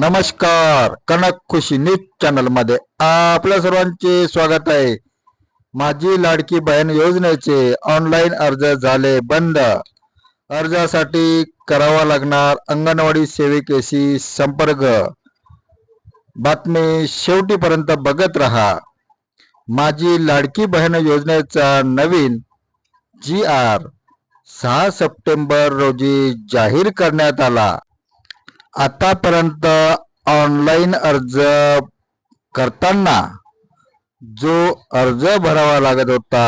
नमस्कार कनक खुशी न्यूज चॅनलमध्ये आपल्या सर्वांचे स्वागत आहे. माझी लाडकी बहीण योजनेचे ऑनलाईन अर्ज झाले बंद. अर्जासाठी करावा लागणार अंगणवाडी सेविकेशी संपर्क. बातमी शेवटीपर्यंत बघत राहा. माझी लाडकी बहीण योजनेचा नवीन जी आर सहा सप्टेंबर रोजी जाहीर करण्यात आला. आतापर्यंत ऑनलाईन अर्ज करताना जो अर्ज भरावा लागत होता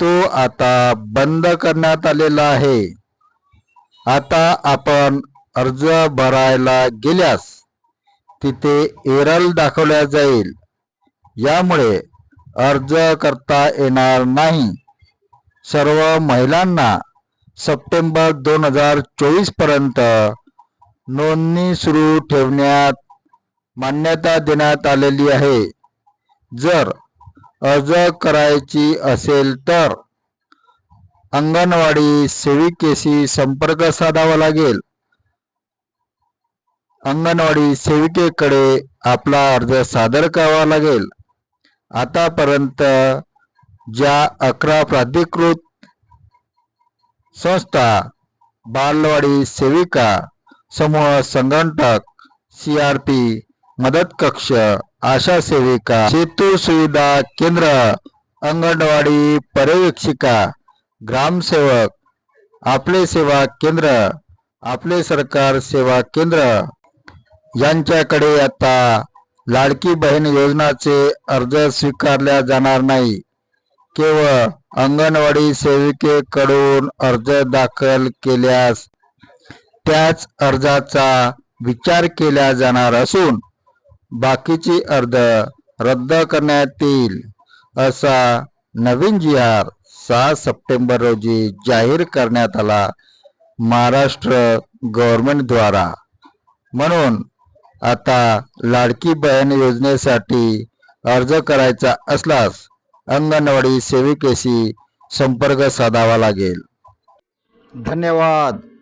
तो आता बंद करण्यात आलेला आहे. आता आपण अर्ज भरायला गेल्यास तिथे एरल दाखवल्या जाईल. यामुळे अर्ज करता येणार नाही. सर्व महिलांना सप्टेंबर दोन हजार चोवीसपर्यंत नोंदणी सुरू ठेवण्यात मान्यता देण्यात आलेली आहे. जर अर्ज करायची असेल तर अंगणवाडी सेविकेशी संपर्क साधावा लागेल. अंगणवाडी सेविकेकडे आपला अर्ज सादर करावा लागेल. आतापर्यंत ज्या अकरा प्राधिकृत संस्था बालवाडी सेविका समूह संघटक पी मदत कक्ष आशा सेविका सेतू सुविधा केंद्र अंगणवाडी पर्यवेक्षिका ग्रामसेवक आपले सेवा केंद्र आपले सरकार सेवा केंद्र. यांच्याकडे आता लाडकी बहीण योजनाचे अर्ज स्वीकारल्या जाणार नाही. केवळ अंगणवाडी सेविकेकडून अर्ज दाखल केल्यास त्याच अर्जाचा विचार केला जाणार असून बाकीची अर्ज रद्द करण्यात येईल असा नवीन जी आर सहा सप्टेंबर रोजी जाहीर करण्यात आला महाराष्ट्र गव्हर्नमेंटद्वारा म्हणून आता लाडकी बहीण योजनेसाठी अर्ज करायचा असल्यास अंगणवाडी सेविकेशी संपर्क साधावा लागेल. धन्यवाद.